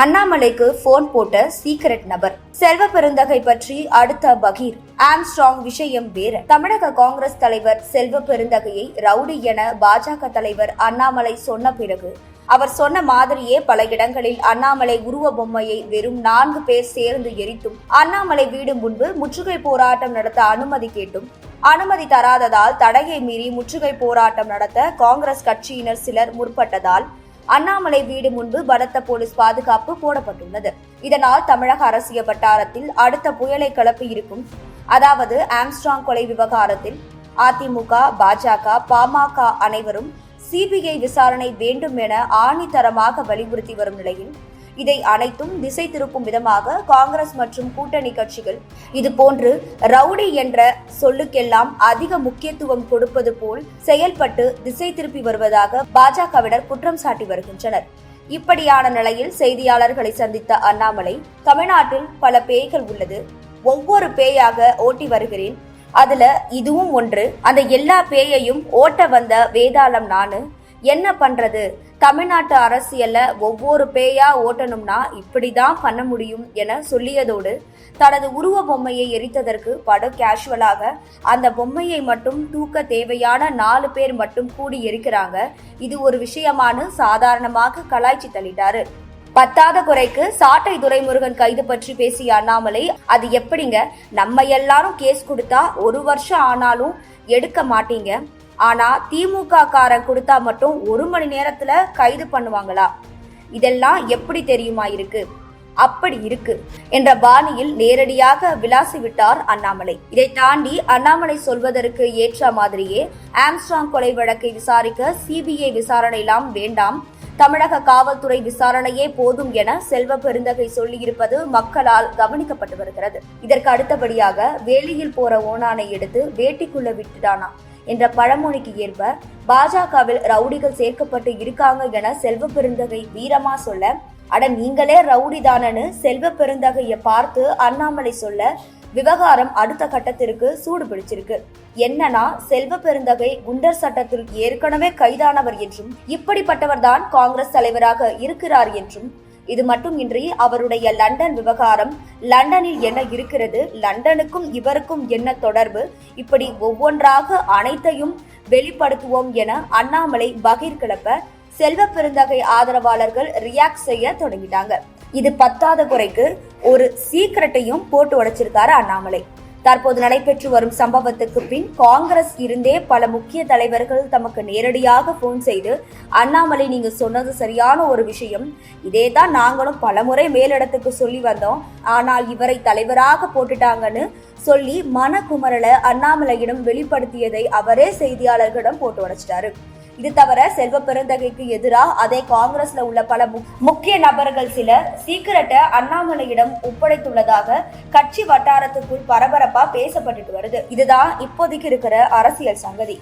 அண்ணாமலைக்கு போன் போட்ட சீக்ரெட் நபர். செல்வ பெருந்தகை பற்றி அடுத்த பகீர். ஆம்ஸ்ட்ராங் விஷயம் வேற. தமிழக காங்கிரஸ் தலைவர் செல்வ பெருந்தகையை ரவுடி என பாஜக தலைவர் அண்ணாமலை சொன்ன பிறகு அவர் சொன்ன மாதிரியே பல இடங்களில் அண்ணாமலை உருவ பொம்மையை வெறும் நான்கு பேர் சேர்ந்து எரித்தும் அண்ணாமலை வீடு முன்பு முற்றுகை போராட்டம் நடத்த அனுமதி கேட்டும் அனுமதி தராததால் தடையை மீறி முற்றுகை போராட்டம் நடத்த காங்கிரஸ் கட்சியினர் சிலர் முற்பட்டதால் அண்ணாமலை வீடு முன்பு பலத்த போலீஸ் பாதுகாப்பு போடப்பட்டுள்ளது. இதனால் தமிழக அரசியல் வட்டாரத்தில் அடுத்த புயலை கிளப்பி இருக்கும். அதாவது ஆம்ஸ்ட்ராங் கொலை விவகாரத்தில் அதிமுக பாஜக பாமக அனைவரும் சிபிஐ விசாரணை வேண்டும் என ஆணித்தரமாக வலியுறுத்தி வரும் நிலையில் இதை அனைத்தும் திசை திருப்பும் விதமாக காங்கிரஸ் மற்றும் கூட்டணி கட்சிகள் இதுபோன்று ரவுடி என்ற சொல்லுக்கெல்லாம் அதிக முக்கியத்துவம் கொடுப்பது போல் செயல்பட்டு திசை திருப்பி வருவதாக பாஜகவினர் குற்றம் சாட்டி வருகின்றனர். இப்படியான நிலையில் செய்தியாளர்களை சந்தித்த அண்ணாமலை தமிழ்நாட்டில் பல பேய்கள் உள்ளது. ஒவ்வொரு பேயாக ஓட்டி வருகிறேன். அதுல இதுவும் ஒன்று. அந்த எல்லா பேயையும் ஓட்ட வந்த வேதாளம் நானு. என்ன பண்றது? தமிழ்நாட்டு அரசியல்ல ஒவ்வொரு பேயா ஓட்டணும்னா இப்படிதான் பண்ண முடியும் என சொல்லியதோடு தனது உருவ பொம்மையை எரித்ததற்கு படம் கேஷுவலாக அந்த பொம்மையை மட்டும் தூக்க தேவையான நாலு பேர் மட்டும் கூடி எரிக்கிறாங்க. இது ஒரு விஷயமானு சாதாரணமாக கலாய்ச்சி தள்ளிட்டாரு. பத்தாத குறைக்கு சாட்டை துரைமுருகன் கைது பற்றி பேசிய அண்ணாமலை அது எப்படிங்க? நம்ம எல்லாரும் கேஸ் கொடுத்தா ஒரு வருஷம் ஆனாலும் எடுக்க மாட்டீங்க. ஆனா திமுக காரன் கொடுத்தா மட்டும் ஒரு மணி நேரத்துல கைது பண்ணுவாங்களா? இதெல்லாம் எப்படி தெரியுமா இருக்கு? அப்படி இருக்கு என்ற பாணியில் நேரடியாக விளாசி விட்டார் அண்ணாமலை. இதை தாண்டி அண்ணாமலை சொல்வதற்கு ஏற்ற மாதிரியே ஆம்ஸ்ட்ராங் கொலை வழக்கை விசாரிக்க சிபிஐ விசாரணையெல்லாம் வேண்டாம். தமிழக காவல்துறை விசாரணையே போதும் என செல்வ பெருந்தகை சொல்லியிருப்பது மக்களால் கவனிக்கப்பட்டு வருகிறது. இதற்கு அடுத்தபடியாக வேலியில் போற ஓனானை எடுத்து வேட்டிக்குள்ள விட்டுட்டானா? என்ற பழமொழிக்கு ஏற்ப பாஜகவில் ரவுடிகள் சேர்க்கப்பட்டு இருக்காங்க என செல்வ பெருந்தகை வீரமா சொல்ல அட நீங்களே ரவுடி தானன்னு செல்வ பெருந்தகைய பார்த்து அண்ணாமலை சொல்ல விவகாரம் அடுத்த கட்டத்திற்கு சூடு பிடிச்சிருக்கு. என்னன்னா செல்வ பெருந்தகை குண்டர் சட்டத்தில் ஏற்கனவே கைதானவர் என்றும் இப்படிப்பட்டவர்தான் காங்கிரஸ் தலைவராக இருக்கிறார் என்றும் இது மட்டுமின்றி அவருடைய லண்டன் விவகாரம் லண்டனில் என்ன இருக்கிறது லண்டனுக்கும் இவருக்கும் என்ன தொடர்பு இப்படி ஒவ்வொன்றாக அனைத்தையும் வெளிப்படுத்துவோம் என அண்ணாமலை பகீர் கிளப்ப செல்வ பெருந்தகை ஆதரவாளர்கள் ரியாக்ட் செய்ய தொடங்கிட்டாங்க. இது பத்தாத குறைக்கு ஒரு சீக்கிரட்டையும் போட்டு உடைச்சிருக்காரு அண்ணாமலை. தற்போது நடைபெற்று வரும் சம்பவத்துக்கு பின் காங்கிரஸ் இருந்தே பல முக்கிய தலைவர்கள் தமக்கு நேரடியாக போன் செய்து அண்ணாமலை நீங்க சொன்னது சரியான ஒரு விஷயம். இதே தான் நாங்களும் பலமுறை மேலிடத்துக்கு சொல்லி வந்தோம். ஆனால் இவரை தலைவராக போட்டுட்டாங்கன்னு சொல்லி மனக்குமரலை அண்ணாமலையிடம் வெளிப்படுத்தியதை அவரே செய்தியாளர்களிடம் போட்டு உடைச்சிட்டாரு. இது தவிர செல்வ பெருந்தகைக்கு எதிராக அதே காங்கிரஸ்ல உள்ள பல முக்கிய நபர்கள் சிலர் சீக்கிரட்டை அண்ணாமலையிடம் ஒப்படைத்துள்ளதாக கட்சி வட்டாரத்துக்குள் பரபரப்பா பேசப்பட்டுட்டு வருது. இதுதான் இப்போதைக்கு இருக்கிற அரசியல் சங்கதி.